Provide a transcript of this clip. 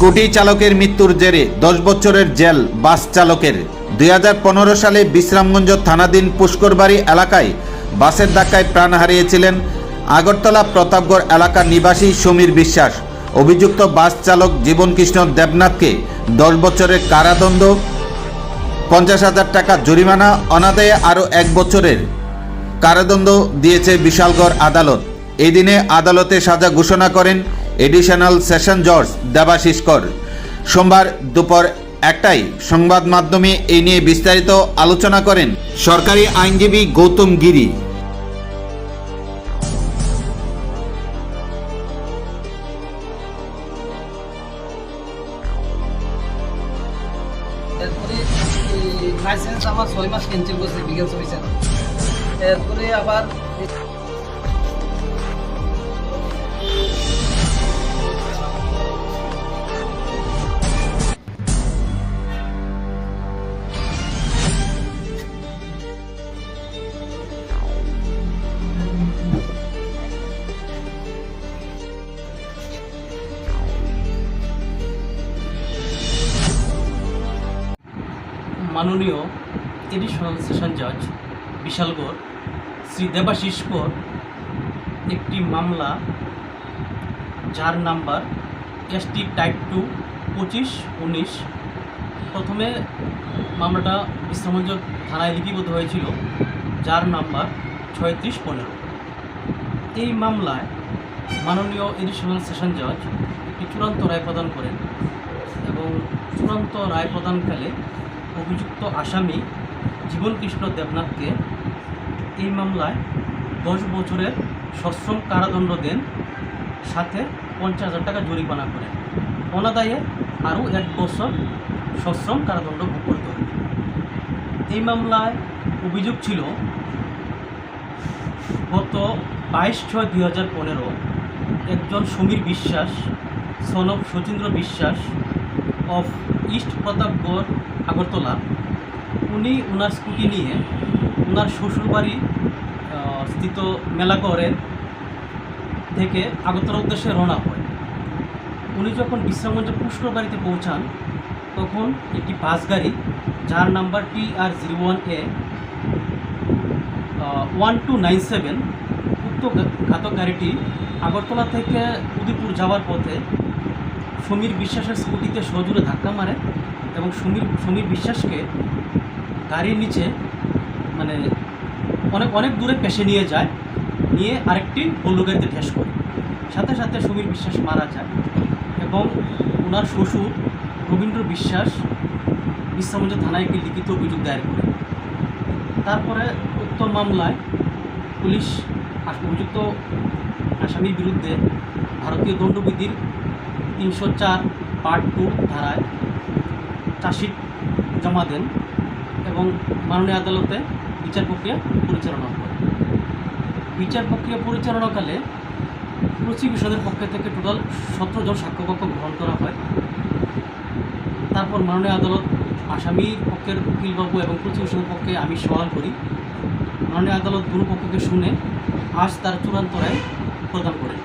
Scooty চালকের মৃত্যুর জেরে দশ বছরের জেল বাস চালকের। দুই হাজার পনেরো সালে বিশ্রামগঞ্জ থানাধীন পুষ্করবাড়ি এলাকায় বাসের ধাক্কায় প্রাণ হারিয়েছিলেন আগরতলা প্রতাপগড় এলাকার নিবাসী সমীর বিশ্বাস। অভিযুক্ত বাস চালক জীবনকৃষ্ণ দেবনাথকে দশ বছরের কারাদণ্ড, পঞ্চাশ হাজার টাকা জরিমানা, অনাদায়ে আরও এক বছরের কারাদণ্ড দিয়েছে বিশালগড় আদালত। এদিনে আদালতে সাজা ঘোষণা করেন এডিশনাল সেশন জজ দেবাশিস কর। সোমবার দুপুর একটাই সংবাদ মাধ্যমে এই নিয়ে বিস্তারিত আলোচনা করেন সরকারি আইনজীবী গৌতম গিরি। আমার ছয় মাস ক্যান্সেল করছে, বিকেল অফিসার এরপরে আবার মাননীয় এডিশনাল সেশন জাজ বিশালগড় শ্রী দেবাশিস কর একটি মামলা যার নাম্বার এসটি টাইপ টু পঁচিশ, উনিশ। প্রথমে মামলাটা বিশ্রামঞ্জ থানায় লিপিবদ্ধ হয়েছিল, যার নাম্বার ছয়ত্রিশ পনেরো। এই মামলায় মাননীয় এডিশনাল সেশন জাজ একটি চূড়ান্ত রায় প্রদান করেন এবং চূড়ান্ত রায় প্রদানকালে অভিযুক্ত আসামি জীবনকৃষ্ণ দেবনাথকে এই মামলায় দশ বছরের সশ্রম কারাদণ্ড দেন, সাথে পঞ্চাশ হাজার টাকা জরিমানা করেন। অনাদায়ে আরও এক বছর সশ্রম কারাদণ্ড ভোগ করতে হবে এই মামলায় অভিযোগ ছিল, গত বাইশ ছয় দুই হাজার পনেরো একজন সমীর বিশ্বাস, সনব শচীন্দ্র বিশ্বাস অফ ইস্ট প্রতাপগড় আগরতলা উনি ওনার স্কুটি নিয়ে ওনার শ্বশুরবাড়ি স্থিত মেলাগড়ের থেকে আগরতলা উদ্দেশ্যে রওনা হয়। উনি যখন বিশ্রামগঞ্জ পুষ্কর বাড়িতে পৌঁছান, তখন একটি বাস গাড়ি, যার number T R zero one A one two nine seven উক্ত ঘাতক গাড়িটি আগরতলা থেকে উদয়পুর যাওয়ার পথে সমীর বিশ্বাসের স্কুটিতে সজোরে ধাক্কা মারে এবং সমীর সমীর বিশ্বাসকে গাড়ির নিচে মানে অনেক অনেক দূরে পেশে নিয়ে যায়, নিয়ে আরেকটি বল্লু গাড়িতে ঠেস করে। সাথে সাথে সমীর বিশ্বাস মারা যায় এবং ওনার শ্বশুর রবীন্দ্র বিশ্বাস বিশ্রামঞ্জ থানায় একটি লিখিত অভিযোগ দায়ের করে। তারপরে উক্ত মামলায় পুলিশ অভিযুক্ত আসামির বিরুদ্ধে ভারতীয় দণ্ডবিধির তিনশো চার পার্ট টু ধারায় চার্জশিট জমা দেন এবং মাননীয় আদালতে বিচার প্রক্রিয়া পরিচালনা করে বিচার প্রক্রিয়া পরিচালনাকালে প্রসিকিউশনের পক্ষ থেকে টোটাল সতেরো জন সাক্ষ্যপক্ষ গ্রহণ করা হয়। তারপর মাননীয় আদালত আসামির পক্ষের উকিলবাবু এবং প্রসিকিউশনের পক্ষে আমি সওয়াল করি। মাননীয় আদালত দুটো পক্ষকে শুনে আজ তার চূড়ান্ত রায় প্রদান করেন।